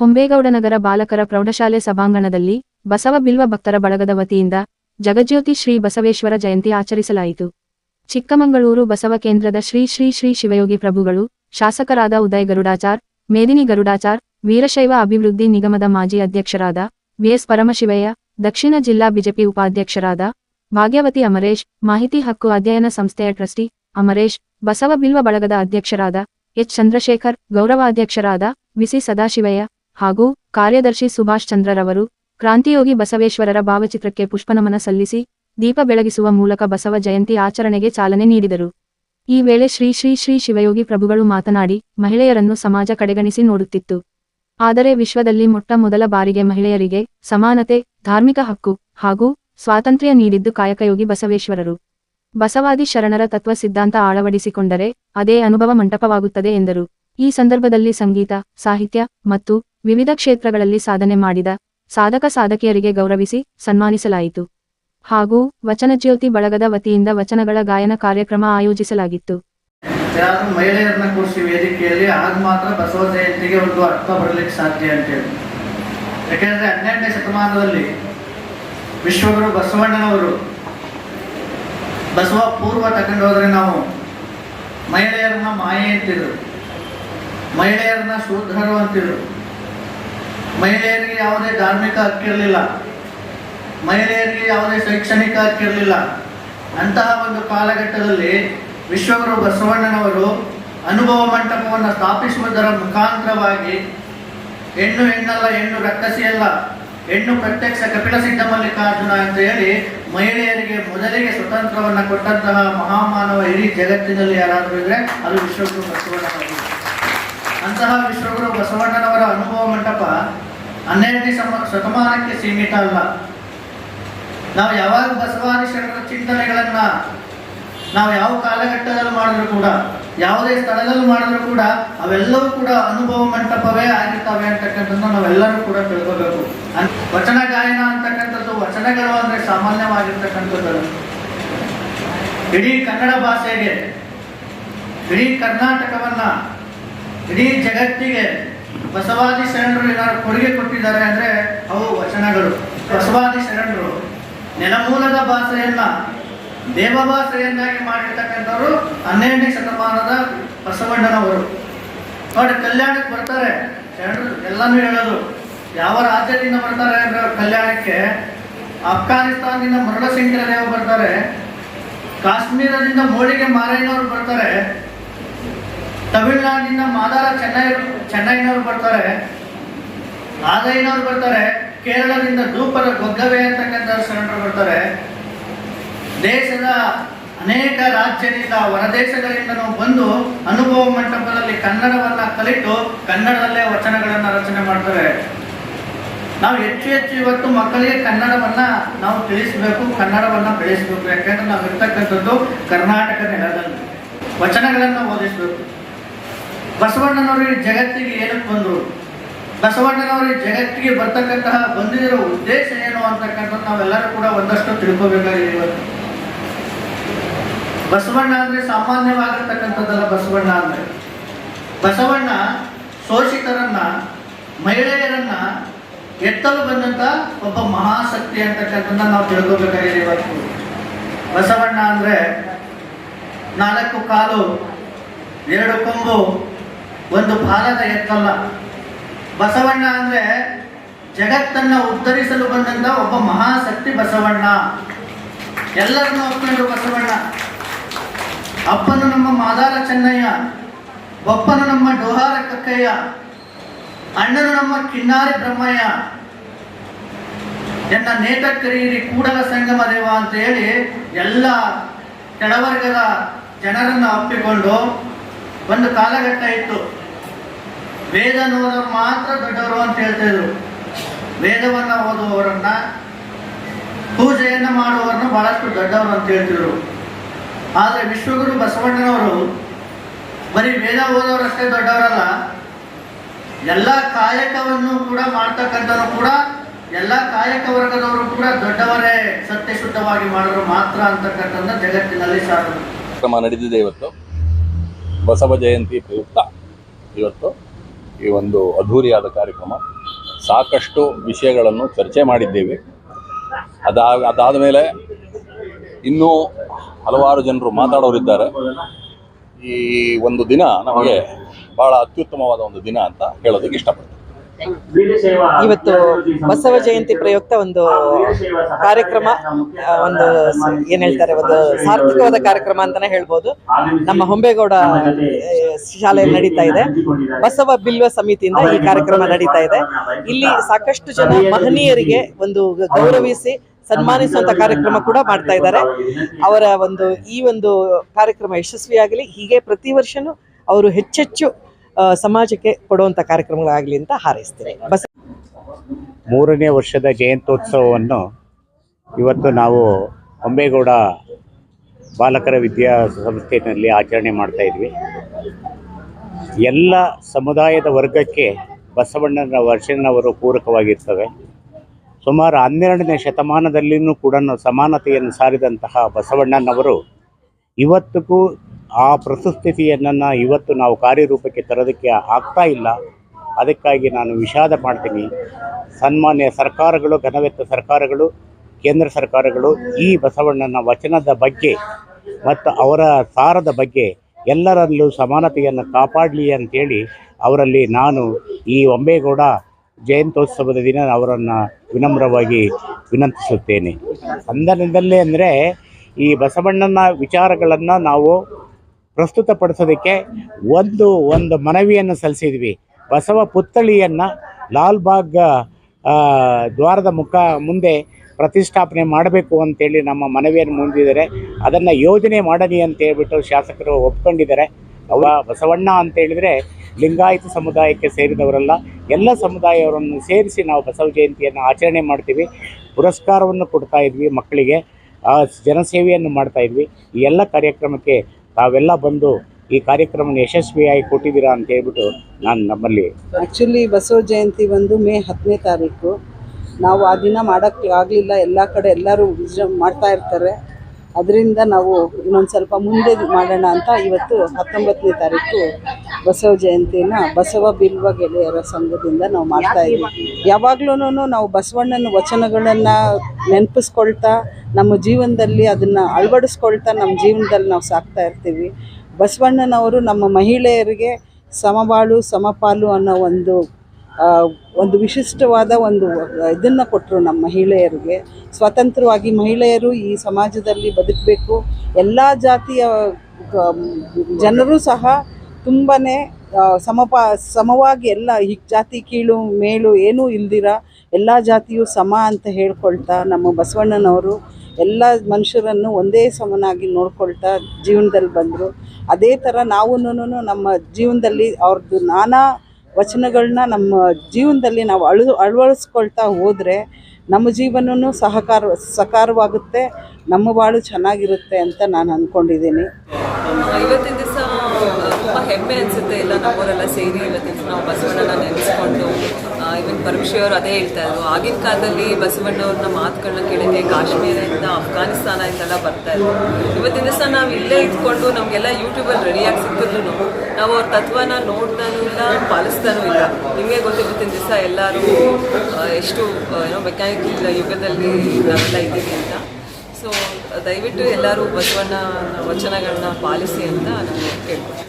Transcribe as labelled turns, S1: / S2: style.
S1: ಹೊಂಬೇಗೌಡನಗರ ಬಾಲಕರ ಪ್ರೌಢಶಾಲೆ ಸಭಾಂಗಣದಲ್ಲಿ ಬಸವ ಬಿಲ್ವ ಭಕ್ತರ ಬಳಗದ ವತಿಯಿಂದ ಜಗಜ್ಯೋತಿ ಶ್ರೀ ಬಸವೇಶ್ವರ ಜಯಂತಿ ಆಚರಿಸಲಾಯಿತು. ಚಿಕ್ಕಮಗಳೂರು ಬಸವ ಕೇಂದ್ರದ ಶ್ರೀ ಶ್ರೀ ಶ್ರೀ ಶಿವಯೋಗಿ ಪ್ರಭುಗಳು ಶಾಸಕರಾದ ಉದಯ ಗರುಡಾಚಾರ್, ಮೇದಿನಿ ಗರುಡಾಚಾರ್, ವೀರಶೈವ ಅಭಿವೃದ್ಧಿ ನಿಗಮದ ಮಾಜಿ ಅಧ್ಯಕ್ಷರಾದ ವಿಎಸ್ ಪರಮಶಿವಯ್ಯ, ದಕ್ಷಿಣ ಜಿಲ್ಲಾ ಬಿಜೆಪಿ ಉಪಾಧ್ಯಕ್ಷರಾದ ಭಾಗ್ಯವತಿ ಅಮರೇಶ್, ಮಾಹಿತಿ ಹಕ್ಕು ಅಧ್ಯಯನ ಸಂಸ್ಥೆಯ ಟ್ರಸ್ಟಿ ಅಮರೇಶ್, ಬಸವ ಬಿಲ್ವ ಬಳಗದ ಅಧ್ಯಕ್ಷರಾದ ಎಚ್. ಚಂದ್ರಶೇಖರ್, ಗೌರವಾಧ್ಯಕ್ಷರಾದ ವಿಸಿ ಸದಾಶಿವಯ್ಯ ಹಾಗೂ ಕಾರ್ಯದರ್ಶಿ ಸುಭಾಷ್ ಚಂದ್ರರವರು ಕ್ರಾಂತಿಯೋಗಿ ಬಸವೇಶ್ವರರ ಭಾವಚಿತ್ರಕ್ಕೆ ಪುಷ್ಪನಮನ ಸಲ್ಲಿಸಿ ದೀಪ ಬೆಳಗಿಸುವ ಮೂಲಕ ಬಸವ ಜಯಂತಿ ಆಚರಣೆಗೆ ಚಾಲನೆ ನೀಡಿದರು. ಈ ವೇಳೆ ಶ್ರೀ ಶ್ರೀ ಶ್ರೀ ಶಿವಯೋಗಿ ಪ್ರಭುಗಳು ಮಾತನಾಡಿ ಮಹಿಳೆಯರನ್ನು ಸಮಾಜ ಕಡೆಗಣಿಸಿ ನೋಡುತ್ತಿತ್ತು. ಆದರೆ ವಿಶ್ವದಲ್ಲಿ ಮೊಟ್ಟ ಮೊದಲ ಬಾರಿಗೆ ಮಹಿಳೆಯರಿಗೆ ಸಮಾನತೆ, ಧಾರ್ಮಿಕ ಹಕ್ಕು ಹಾಗೂ ಸ್ವಾತಂತ್ರ್ಯ ನೀಡಿದ್ದು ಕಾಯಕಯೋಗಿ ಬಸವೇಶ್ವರರು. ಬಸವಾದಿ ಶರಣರ ತತ್ವ ಸಿದ್ಧಾಂತ ಆಳವಡಿಸಿಕೊಂಡರೆ ಅದೇ ಅನುಭವ ಮಂಟಪವಾಗುತ್ತದೆ ಎಂದರು. ಈ ಸಂದರ್ಭದಲ್ಲಿ ಸಂಗೀತ, ಸಾಹಿತ್ಯ ಮತ್ತು ವಿವಿಧ ಕ್ಷೇತ್ರಗಳಲ್ಲಿ ಸಾಧನೆ ಮಾಡಿದ ಸಾಧಕ ಸಾಧಕಿಯರಿಗೆ ಗೌರವಿಸಿ ಸನ್ಮಾನಿಸಲಾಯಿತು. ಹಾಗೂ ವಚನಜ್ಯೋತಿ ಬಳಗದ ವತಿಯಿಂದ ವಚನಗಳ ಗಾಯನ ಕಾರ್ಯಕ್ರಮ ಆಯೋಜಿಸಲಾಗಿತ್ತು.
S2: ಯಾರು ಮಹಿಳೆಯರನ್ನ ಕೂರಿಸಿ ವೇದಿಕೆಯಲ್ಲಿ ಆಗ ಮಾತ್ರ ಬಸವ ಜಯಂತಿಗೆ ಒಂದು ಅರ್ಥ ಬರಲಿಕ್ಕೆ ಸಾಧ್ಯ ಅಂತೇಳಿ ಯಾಕೆಂದ್ರೆ ಹನ್ನೆರಡನೇ ಶತಮಾನದಲ್ಲಿ ವಿಶ್ವಗುರು ಬಸವಣ್ಣನವರು ಬಸವ ಪೂರ್ವ ತಗೊಂಡು ಹೋದ್ರೆ ನಾವು ಮಹಿಳೆಯರನ್ನ ಮಾಯೆ ಅಂತಿದ್ರು. ಮಹಿಳೆಯರನ್ನ ಶೂದ್ರರು ಅಂತಿದ್ರು. ಮಹಿಳೆಯರಿಗೆ ಯಾವುದೇ ಧಾರ್ಮಿಕ ಹಕ್ಕಿರಲಿಲ್ಲ ಮಹಿಳೆಯರಿಗೆ ಯಾವುದೇ ಶೈಕ್ಷಣಿಕ ಹಕ್ಕಿರಲಿಲ್ಲ ಅಂತಹ ಒಂದು ಕಾಲಘಟ್ಟದಲ್ಲಿ ವಿಶ್ವಗುರು ಬಸವಣ್ಣನವರು ಅನುಭವ ಮಂಟಪವನ್ನು ಸ್ಥಾಪಿಸುವುದರ ಮುಖಾಂತರವಾಗಿ ಹೆಣ್ಣು ಹೆಣ್ಣಲ್ಲ, ಹೆಣ್ಣು ರಕ್ತಸಿಯಲ್ಲ ಹೆಣ್ಣು ಪ್ರತ್ಯಕ್ಷ ಕಪಿಲ ಸಿದ್ಧ ಮಲ್ಲಿಕಾರ್ಜುನ ಅಂತ ಹೇಳಿ ಮಹಿಳೆಯರಿಗೆ ಮೊದಲಿಗೆ ಸ್ವತಂತ್ರವನ್ನು ಕೊಟ್ಟಂತಹ ಮಹಾಮಾನವ ಇಡೀ ಜಗತ್ತಿನಲ್ಲಿ ಯಾರಾದರೂ ಇದ್ರೆ ಅದು ವಿಶ್ವಗುರು ಬಸವಣ್ಣನವರು. ಅಂತಹ ವಿಶ್ವಗುರು ಬಸವಣ್ಣನವರ ಅನುಭವ ಮಂಟಪ ಹನ್ನೆರಡನೇ ಸಮ ಶತಮಾನಕ್ಕೆ ಸೀಮಿತ ಅಲ್ಲ ನಾವು ಯಾವಾಗ ಬಸವಾದಿ ಶರಣರ ಚಿಂತನೆಗಳನ್ನ ನಾವು ಯಾವ ಕಾಲಘಟ್ಟದಲ್ಲಿ ಮಾಡಿದ್ರು ಕೂಡ, ಯಾವುದೇ ಸ್ಥಳದಲ್ಲಿ ಮಾಡಿದ್ರು ಕೂಡ, ಅವೆಲ್ಲವೂ ಕೂಡ ಅನುಭವ ಮಂಟಪವೇ ಆಗಿರ್ತವೆ ಅಂತಕ್ಕಂಥದ್ದು ನಾವೆಲ್ಲರೂ ಕೂಡ ತಿಳ್ಕೋಬೇಕು. ವಚನ ಗಾಯನ ಅಂತಕ್ಕಂಥದ್ದು ವಚನಗಳು ಅಂದ್ರೆ ಸಾಮಾನ್ಯವಾಗಿರ್ತಕ್ಕಂಥದ್ದು ಇಡೀ ಕನ್ನಡ ಭಾಷೆಗೆ, ಇಡೀ ಕರ್ನಾಟಕವನ್ನ, ಇಡೀ ಜಗತ್ತಿಗೆ ಬಸವಾದಿ ಶರಣರು ಏನಾದ್ರು ಕೊಡುಗೆ ಕೊಟ್ಟಿದ್ದಾರೆ ಅಂದ್ರೆ ಅವು ವಚನಗಳು. ಬಸವಾದಿ ಶರಣರು, ನೆಲಮೂಲದ ಭಾಷೆಯನ್ನ ದೇವ ಭಾಷೆಯನ್ನಾಗಿ ಮಾಡಿರ್ತಕ್ಕಂಥವ್ರು ಹನ್ನೆರಡನೇ ಶತಮಾನದ ಬಸವಣ್ಣನವರು. ನೋಡಿ, ಕಲ್ಯಾಣಕ್ಕೆ ಬರ್ತಾರೆ. ಶರಣರು ಎಲ್ಲಾನು ಹೇಳೋದು, ಯಾವ ರಾಜ್ಯದಿಂದ ಬರ್ತಾರೆ ಅಂದ್ರೆ ಕಲ್ಯಾಣಕ್ಕೆ? ಅಫ್ಘಾನಿಸ್ತಾನದಿಂದ ಮರಳಸಿಂಗರ ದೇವ ಬರ್ತಾರೆ. ಕಾಶ್ಮೀರದಿಂದ ಮೋಳಿಗೆ ಮಾರಯ್ಯನವರು ಬರ್ತಾರೆ. ತಮಿಳುನಾಡಿನಿಂದ ಮಾದಾರ ಚೆನ್ನೈ ಚೆನ್ನೈನವರು ಬರ್ತಾರೆ. ಆದೈನವರು ಬರ್ತಾರೆ. ಕೇರಳದಿಂದ ಧೂಪದ ಗೊಗ್ಗವೆ ಅಂತಕ್ಕಂಥ ಶರಣರು ಬರ್ತಾರೆ. ದೇಶದ ಅನೇಕ ರಾಜ್ಯದಿಂದ ನಾವು ಬಂದು ಅನುಭವ ಮಂಟಪದಲ್ಲಿ ಕನ್ನಡವನ್ನ ಕಲಿತು ಕನ್ನಡದಲ್ಲೇ ವಚನಗಳನ್ನು ರಚನೆ ಮಾಡ್ತಾರೆ. ನಾವು ಹೆಚ್ಚು ಹೆಚ್ಚು ಇವತ್ತು ಮಕ್ಕಳಿಗೆ ಕನ್ನಡವನ್ನ ನಾವು ತಿಳಿಸಬೇಕು, ಕನ್ನಡವನ್ನ ಬೆಳೆಸಬೇಕು. ಯಾಕಂದ್ರೆ ನಾವು ಇರ್ತಕ್ಕಂಥದ್ದು ಕರ್ನಾಟಕ ನೆಲದಲ್ಲಿ ವಚನಗಳನ್ನು ಓದಿಸ್ಬೇಕು. ಬಸವಣ್ಣನವರು ಜಗತ್ತಿಗೆ ಏನಕ್ಕೆ ಬಂದರು? ಬಸವಣ್ಣನವರು ಜಗತ್ತಿಗೆ ಬರ್ತಕ್ಕಂತಹ ಬಂದಿರೋ ಉದ್ದೇಶ ಏನು ಅಂತಕ್ಕಂಥದ್ದು ನಾವೆಲ್ಲರೂ ಕೂಡ ಒಂದಷ್ಟು ತಿಳ್ಕೋಬೇಕಾಗಿದೆ ಇವತ್ತು. ಬಸವಣ್ಣ ಅಂದ್ರೆ ಸಾಮಾನ್ಯವಾಗಿರ್ತಕ್ಕಂಥದ್ದಲ್ಲ ಬಸವಣ್ಣ ಅಂದ್ರೆ. ಬಸವಣ್ಣ ಶೋಷಿತರನ್ನ, ಮಹಿಳೆಯರನ್ನ ಎತ್ತಲು ಬಂದಂತ ಒಬ್ಬ ಮಹಾಶಕ್ತಿ ಅಂತಕ್ಕಂಥದ್ದನ್ನ ನಾವು ತಿಳ್ಕೋಬೇಕಾಗಿದೆ ಇವತ್ತು. ಬಸವಣ್ಣ ಅಂದ್ರೆ ನಾಲ್ಕು ಕಾಲು, ಎರಡು ಕೊಂಬು ಒಂದು ಬಾಲದ ಎತ್ತಲ್ಲ. ಬಸವಣ್ಣ ಅಂದ್ರೆ ಜಗತ್ತನ್ನ ಉದ್ಧರಿಸಲು ಬಂದಂತ ಒಬ್ಬ ಮಹಾಶಕ್ತಿ ಬಸವಣ್ಣ. ಎಲ್ಲರನ್ನು ಒಪ್ಪಿಕೊಂಡು ಬಸವಣ್ಣ. ಅಪ್ಪನು ನಮ್ಮ ಮಾದಾರ ಚೆನ್ನಯ್ಯ ಒಪ್ಪನು ನಮ್ಮ ಡೋಹಾರ ಕಕ್ಕಯ್ಯ, ಅಣ್ಣನು ನಮ್ಮ ಕಿನ್ನಾರಿ ಬ್ರಹ್ಮಯ್ಯ. ಎನ್ನ ನೇತ ಕರೀರಿ ಕೂಡಲ ಸಂಗಮ ದೇವ ಅಂತ ಹೇಳಿ ಎಲ್ಲ ಕೆಳವರ್ಗದ ಜನರನ್ನು ಒಪ್ಪಿಕೊಂಡು ಒಂದು ಕಾಲಘಟ್ಟ ಇತ್ತು. ವೇದ ಮಾತ್ರ ದೊಡ್ಡವರು ಅಂತ ಹೇಳ್ತಾ ಇದ್ರು. ವೇದವನ್ನ ಓದುವವರನ್ನ, ಪೂಜೆಯನ್ನ ಮಾಡುವವರನ್ನ ಬಹಳಷ್ಟು ದೊಡ್ಡವರು ಅಂತ ಹೇಳ್ತಿದ್ರು. ಆದರೆ ವಿಶ್ವಗುರು ಬಸವಣ್ಣನವರು ಬರೀ ವೇದ ಓದೋರಷ್ಟೇ ದೊಡ್ಡವರಲ್ಲ, ಎಲ್ಲ ಕಾಯಕವನ್ನು ಕೂಡ ಮಾಡ್ತಕ್ಕಂಥವ್ರು ಕೂಡ, ಎಲ್ಲ ಕಾಯಕ ವರ್ಗದವರು ಕೂಡ ದೊಡ್ಡವರೇ ಸತ್ಯ ಶುದ್ಧವಾಗಿ ಮಾಡಿದ್ರು ಮಾತ್ರ ಅಂತಕ್ಕಂಥ ಜಗತ್ತಿನಲ್ಲಿ ಸಾರದು.
S3: ಕ್ರಮ ನಡೆದಿದೆ ಇವತ್ತು. ಬಸವ ಜಯಂತಿ ಪ್ರಯುಕ್ತ. ಇವತ್ತು ಈ ಒಂದು ಅದ್ಧೂರಿಯಾದ ಕಾರ್ಯಕ್ರಮ. ಸಾಕಷ್ಟು ವಿಷಯಗಳನ್ನು ಚರ್ಚೆ ಮಾಡಿದ್ದೇವೆ. ಅದಾ, ಅದಾದ ಮೇಲೆ ಇನ್ನೂ ಹಲವಾರು ಜನರು ಮಾತಾಡೋರಿದ್ದಾರೆ. ಈ ಒಂದು ದಿನ ನಮಗೆ ಬಹಳ ಅತ್ಯುತ್ತಮವಾದ ಒಂದು ದಿನ ಅಂತ ಹೇಳೋದಕ್ಕೆ ಇಷ್ಟಪಡ್ತೀನಿ.
S4: ಇವತ್ತು ಬಸವ ಜಯಂತಿ ಪ್ರಯುಕ್ತ ಒಂದು ಕಾರ್ಯಕ್ರಮ ಒಂದು ಏನ್ ಹೇಳ್ತಾರೆ, ಒಂದು ಸಾರ್ಥಕವಾದ ಕಾರ್ಯಕ್ರಮ ಅಂತಾನೆ ಹೇಳ್ಬೋದು. ನಮ್ಮ ಹೊಂಬೇಗೌಡ ಶಾಲೆ ಶಾಲೆಯಲ್ಲಿ ನಡೀತಾ ಇದೆ. ಬಸವ ಬಿಲ್ವ ಸಮಿತಿಯಿಂದ ಈ ಕಾರ್ಯಕ್ರಮ ನಡೀತಾ ಇದೆ. ಇಲ್ಲಿ ಸಾಕಷ್ಟು ಜನ ಮಹನೀಯರಿಗೆ ಒಂದು ಗೌರವಿಸಿ ಸನ್ಮಾನಿಸುವಂತ ಕಾರ್ಯಕ್ರಮ ಕೂಡ ಮಾಡ್ತಾ ಇದ್ದಾರೆ. ಅವರ ಒಂದು, ಈ ಒಂದು ಕಾರ್ಯಕ್ರಮ ಯಶಸ್ವಿಯಾಗಲಿ. ಹೀಗೆ ಪ್ರತಿ ವರ್ಷನೂ ಅವರು ಹೆಚ್ಚೆಚ್ಚು ಸಮಾಜಕ್ಕೆ ಕೊಡುವಂತ ಕಾರ್ಯಕ್ರಮಗಳಾಗಲಿ ಅಂತ ಹಾರೈಸ್ತೇನೆ. ಬಸ್
S5: ಮೂರನೇ ವರ್ಷದ ಜಯಂತ್ಯೋತ್ಸವವನ್ನು ಇವತ್ತು ನಾವು ಹೊಂಬೇಗೌಡ ಬಾಲಕರ ವಿದ್ಯಾ ಸಂಸ್ಥೆಯಲ್ಲಿ ಆಚರಣೆ ಮಾಡ್ತಾ ಇದ್ವಿ. ಎಲ್ಲ ಸಮುದಾಯದ ವರ್ಗಕ್ಕೆ ಬಸವಣ್ಣನ ವರ್ಷನವರು ಪೂರಕವಾಗಿರ್ತವೆ. ಸುಮಾರು ಹನ್ನೆರಡನೇ ಶತಮಾನದಲ್ಲಿಯೂ ಕೂಡ ಸಮಾನತೆಯನ್ನು ಸಾರಿದಂತಹ ಬಸವಣ್ಣನವರು ಇವತ್ತಿಗೂ ಆ ಪ್ರಸುಸ್ಥಿತಿಯನ್ನು ಇವತ್ತು ನಾವು ಕಾರ್ಯರೂಪಕ್ಕೆ ತರೋದಕ್ಕೆ ಆಗ್ತಾ ಇಲ್ಲ. ಅದಕ್ಕಾಗಿ ನಾನು ವಿಷಾದ ಮಾಡ್ತೀನಿ. ಸನ್ಮಾನ್ಯ ಸರ್ಕಾರಗಳು, ಘನವೆತ್ತ ಸರ್ಕಾರಗಳು, ಕೇಂದ್ರ ಸರ್ಕಾರಗಳು ಈ ಬಸವಣ್ಣನ ವಚನದ ಬಗ್ಗೆ ಮತ್ತು ಅವರ ಸಾರದ ಬಗ್ಗೆ ಎಲ್ಲರಲ್ಲೂ ಸಮಾನತೆಯನ್ನು ಕಾಪಾಡಲಿ ಅಂತೇಳಿ ಅವರಲ್ಲಿ ನಾನು ಈ ಒಂಬೇಗೌಡ ಜಯಂತ್ಯೋತ್ಸವದ ದಿನ ಅವರನ್ನು ವಿನಮ್ರವಾಗಿ ವಿನಂತಿಸುತ್ತೇನೆ. ಸಂದರ್ಭದಲ್ಲೇ ಅಂದರೆ ಈ ಬಸವಣ್ಣನ ವಿಚಾರಗಳನ್ನು ನಾವು ಪ್ರಸ್ತುತಪಡಿಸೋದಕ್ಕೆ ಒಂದು ಒಂದು ಮನವಿಯನ್ನು ಸಲ್ಲಿಸಿದ್ವಿ. ಬಸವ ಪುತ್ಥಳಿಯನ್ನು ಲಾಲ್ಬಾಗ್ ದ್ವಾರದ ಮುಖ ಮುಂದೆ ಪ್ರತಿಷ್ಠಾಪನೆ ಮಾಡಬೇಕು ಅಂತೇಳಿ ನಮ್ಮ ಮನವಿಯನ್ನು ಮುಂದಿದ್ದಾರೆ ಅದನ್ನು ಯೋಜನೆ ಮಾಡಲಿ ಅಂತ ಹೇಳ್ಬಿಟ್ಟು ಶಾಸಕರು ಒಪ್ಕೊಂಡಿದ್ದಾರೆ. ಅವ ಬಸವಣ್ಣ ಅಂತ ಹೇಳಿದರೆ ಲಿಂಗಾಯತ ಸಮುದಾಯಕ್ಕೆ ಸೇರಿದವರಲ್ಲ, ಎಲ್ಲ ಸಮುದಾಯವರನ್ನು ಸೇರಿಸಿ ನಾವು ಬಸವ ಜಯಂತಿಯನ್ನು ಆಚರಣೆ ಮಾಡ್ತೀವಿ. ಪುರಸ್ಕಾರವನ್ನು ಕೊಡ್ತಾ ಇದ್ವಿ ಮಕ್ಕಳಿಗೆ. ಜನಸೇವೆಯನ್ನು ಮಾಡ್ತಾ ಇದ್ವಿ. ಈ ಎಲ್ಲ ಕಾರ್ಯಕ್ರಮಕ್ಕೆ ತಾವೆಲ್ಲ ಬಂದು ಈ ಕಾರ್ಯಕ್ರಮ ಯಶಸ್ವಿಯಾಗಿ ಕೊಟ್ಟಿದ್ದೀರಾ ಅಂತ ಹೇಳ್ಬಿಟ್ಟು ನಾನು ನಮ್ಮಲ್ಲಿ
S6: ಆ್ಯಕ್ಚುಲಿ ಬಸವ ಜಯಂತಿ ಬಂದು ಮೇ ಹತ್ತನೇ ತಾರೀಕು. ನಾವು ಆ ದಿನ ಮಾಡೋಕ್ಕೆ ಆಗಲಿಲ್ಲ. ಎಲ್ಲ ಕಡೆ ಎಲ್ಲರೂ ಮಾಡ್ತಾ ಇರ್ತಾರೆ. ಅದರಿಂದ ನಾವು ಇನ್ನೊಂದು ಸ್ವಲ್ಪ ಮುಂದೆ ಮಾಡೋಣ ಅಂತ ಇವತ್ತು ಹತ್ತೊಂಬತ್ತನೇ ತಾರೀಕು ಬಸವ ಜಯಂತಿನ ಬಸವ ಬಿಲ್ವ ಗೆಳೆಯರ ಸಂಘದಿಂದ ನಾವು ಮಾಡ್ತಾ ಇದ್ದೀವಿ. ಯಾವಾಗ್ಲೂ ನಾವು ಬಸವಣ್ಣನ ವಚನಗಳನ್ನು ನೆನಪಿಸ್ಕೊಳ್ತಾ ನಮ್ಮ ಜೀವನದಲ್ಲಿ ಅದನ್ನು ಅಳವಡಿಸ್ಕೊಳ್ತಾ ನಮ್ಮ ಜೀವನದಲ್ಲಿ ನಾವು ಸಾಕ್ತಾ ಇರ್ತೀವಿ. ಬಸವಣ್ಣನವರು ನಮ್ಮ ಮಹಿಳೆಯರಿಗೆ ಸಮಬಾಳು ಸಮಪಾಲು ಅನ್ನೋ ಒಂದು ಒಂದು ವಿಶಿಷ್ಟವಾದ ಒಂದು ಇದನ್ನು ಕೊಟ್ಟರು ನಮ್ಮ ಮಹಿಳೆಯರಿಗೆ. ಸ್ವತಂತ್ರವಾಗಿ ಮಹಿಳೆಯರು ಈ ಸಮಾಜದಲ್ಲಿ ಬದುಕಬೇಕು. ಎಲ್ಲ ಜಾತಿಯ ಜನರು ಸಹ ತುಂಬಾ ಸಮಪ, ಸಮವಾಗಿ ಎಲ್ಲ ಈ ಜಾತಿ ಕೀಳು ಮೇಲು ಏನೂ ಇಲ್ದಿರ ಎಲ್ಲ ಜಾತಿಯು ಸಮ ಅಂತ ಹೇಳ್ಕೊಳ್ತಾ ನಮ್ಮ ಬಸವಣ್ಣನವರು ಎಲ್ಲ ಮನುಷ್ಯರನ್ನು ಒಂದೇ ಸಮನಾಗಿ ನೋಡ್ಕೊಳ್ತಾ ಜೀವನದಲ್ಲಿ ಬಂದರು. ಅದೇ ಥರ ನಾವು ನಮ್ಮ ಜೀವನದಲ್ಲಿ ಅವ್ರದ್ದು ನಾನಾ ವಚನಗಳನ್ನ ನಮ್ಮ ಜೀವನದಲ್ಲಿ ನಾವು ಅಳು ಅಳವಡಿಸ್ಕೊಳ್ತಾ ಹೋದರೆ ನಮ್ಮ ಜೀವನವೂ ಸಹಕಾರ, ಸಕಾರವಾಗುತ್ತೆ, ನಮ್ಮ ಬಾಳು ಚೆನ್ನಾಗಿರುತ್ತೆ ಅಂತ ನಾನು ಅಂದ್ಕೊಂಡಿದ್ದೀನಿ.
S7: ತುಂಬ ಹೆಮ್ಮೆ ಅನಿಸುತ್ತೆ ಎಲ್ಲ ನಮ್ಮವರೆಲ್ಲ ಸೇರಿ ಇವತ್ತಿನ ನಾವು ಬಸವಣ್ಣನ ನೆನೆಸ್ಕೊಂಡು ಇವನ್ ಪರಮೇಶ್ವರಿ ಅದೇ ಹೇಳ್ತಾ ಇದ್ರು. ಆಗಿನ ಕಾಲದಲ್ಲಿ ಬಸವಣ್ಣವ್ರನ್ನ ಮಾತುಗಳನ್ನ ಕೇಳೋಕ್ಕೆ ಕಾಶ್ಮೀರದಿಂದ ಅಫ್ಘಾನಿಸ್ತಾನದಿಂದೆಲ್ಲ ಬರ್ತಾ ಇದ್ರು. ಇವತ್ತಿನ ದಿವಸ ನಾವು ಇಲ್ಲೇ ಇದ್ಕೊಂಡು ನಮಗೆಲ್ಲ ಯೂಟ್ಯೂಬಲ್ಲಿ ರೆಡಿಯಾಗಿ ಸಿಕ್ಕಿದ್ರು ನಾವು ಅವ್ರ ತತ್ವನ ನೋಡ್ತಾನೂ ಇಲ್ಲ, ಪಾಲಿಸ್ತಾನೂ ಇಲ್ಲ. ನಿಮಗೆ ಗೊತ್ತು ಇವತ್ತಿನ ದಿವಸ ಎಲ್ಲರೂ ಎಷ್ಟು ಏನೋ ಮೆಕ್ಯಾನಿಕಲ್ ಯುಗದಲ್ಲಿ ನಾವೆಲ್ಲ ಇದ್ದೀವಿ ಅಂತ. ಸೊ ದಯವಿಟ್ಟು ಎಲ್ಲರೂ ಬಸವಣ್ಣ ವಚನಗಳನ್ನ ಪಾಲಿಸಿ ಅಂತ ನಾನು ಕೇಳ್ಕೊಳ್ತೀನಿ.